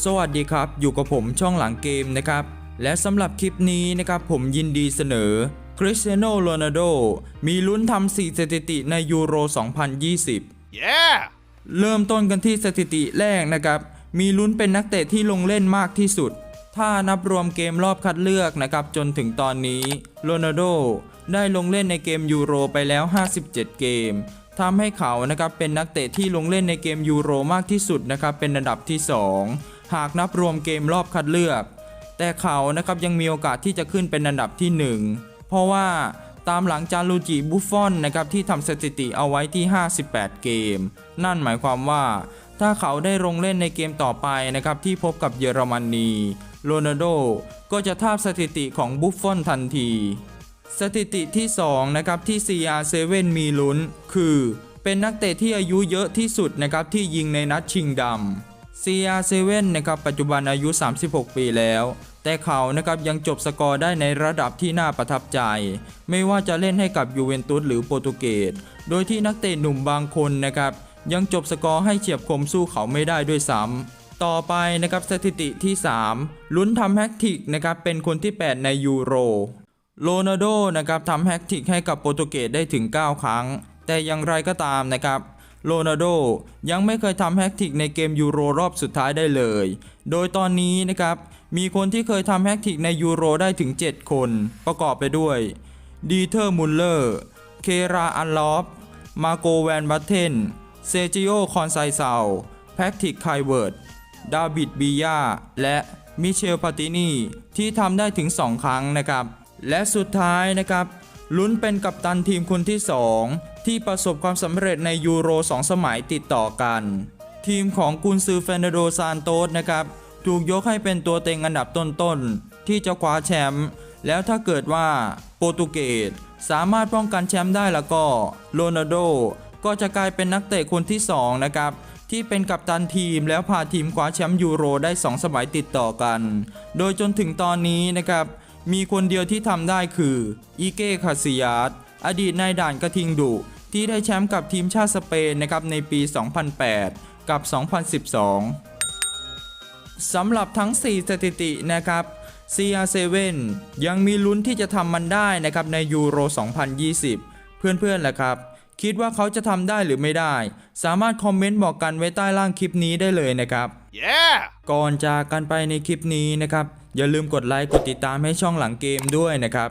สวัสดีครับ อยู่กับผมช่องหลังเกมนะครับ และสำหรับคลิปนี้นะครับผมยินดีเสนอคริสเตียโนโรนัลโดมีลุ้นทำ4สถิติในยูโร 2020 Yeah! เริ่มต้นกันที่สถิติแรกนะครับ มีลุ้นเป็นนักเตะที่ลงเล่นมากที่สุด ถ้านับรวมเกมรอบคัดเลือกนะครับจนถึงตอนนี้โรนัลโดได้ลงเล่นในเกมยูโรไปแล้ว 57 เกมทำให้เขานะครับเป็นนักเตะที่ลงเล่นในเกมยูโรมากที่สุดนะครับเป็นอันดับที่ 2 หากนับรวมเกมรอบคัดเลือก แต่เขานะครับยังมีโอกาสที่จะขึ้นเป็นอันดับที่ 1 เพราะว่าตามหลังจารูจิบุฟฟอนนะครับที่ทำสถิติเอาไว้ที่ 58 เกม นั่นหมายความว่าถ้าเขาได้ลงเล่นในเกมต่อไปนะครับที่พบกับเยอรมนีโรนัลโดก็จะทาบสถิติของบุฟฟอนทันที สถิติที่ 2 นะครับที่ CR7 มีลุ้น คือ เป็นนักเตะที่อายุเยอะที่สุดนะครับที่ยิงในนัดชิงดำ CR7 นะครับปัจจุบันอายุ 36 ปีแล้ว แต่เขานะครับยังจบสกอร์ได้ในระดับที่น่าประทับใจ ไม่ว่าจะเล่นให้กับยูเวนตุสหรือโปรตุเกส โดยที่นักเตะหนุ่มบางคนนะครับยังจบสกอร์ให้เฉียบคมสู้เขาไม่ได้ด้วยซ้ำต่อไปนะครับสถิติที่ 3 ลุ้นทำแฮกติกนะครับเป็นคนที่ 8 ในยูโรโรนัลโดนะครับทำแฮกติกให้กับโปรตุเกสได้ถึง 9 ครั้ง แต่อย่างไรก็ตามนะครับ โรนัลโดยังไม่เคยทำแฮกติกในเกมยูโรรอบสุดท้ายได้เลย โดยตอนนี้นะครับ มีคนที่เคยทำแฮกติกในยูโรได้ถึง 7 คน ประกอบไปด้วย ดีเทอร์มุลเลอร์ เคราอันลอฟ มาโกแวนบัตเทน เซจิโอคอนไซเซาแพทริกไคเวิร์ด ดาวิดบียาและมิเชลพาตินีที่ทำได้ถึง 2 ครั้งนะครับ และสุดท้ายนะครับลุ้นเป็นกัปตันทีมคนที่ 2 ที่ประสบความสำเร็จในยูโร 2 สมัยติดต่อกัน ทีมของกุนซือเฟรนโดซานโตสนะครับถูกยกให้เป็นตัวเต็งอันดับต้นๆ ที่จะคว้าแชมป์แล้วถ้าเกิดว่าโปรตุเกสสามารถป้องกันแชมป์ได้แล้วก็โรนัลโดก็จะกลายเป็นนักเตะคนที่ 2 นะครับ ที่เป็นกัปตันทีมแล้วพาทีมคว้าแชมป์ยูโรได้ 2 สมัยติดต่อกัน โดยจนถึงตอนนี้นะครับ มีคนเดียวที่ทำได้คือ อีเก้คาซิยาส อดีตนายด่านกระทิงดุที่ได้แชมป์กับทีมชาติสเปนนะครับในปี 2008 กับ 2012 สำหรับทั้ง 4 สถิตินะครับ CR7 ยังมีลุ้นที่จะทำมันได้นะครับในยูโร 2020 เพื่อนๆแหละครับ คิดว่าเขาจะทำได้หรือไม่ได้ สามารถคอมเมนต์บอกกันไว้ใต้ล่างคลิปนี้ได้เลยนะครับ Yeah! ก่อนจากกันไปในคลิปนี้นะครับ อย่าลืมกดไลค์กดติดตามให้ช่องหลังเกมด้วยนะครับ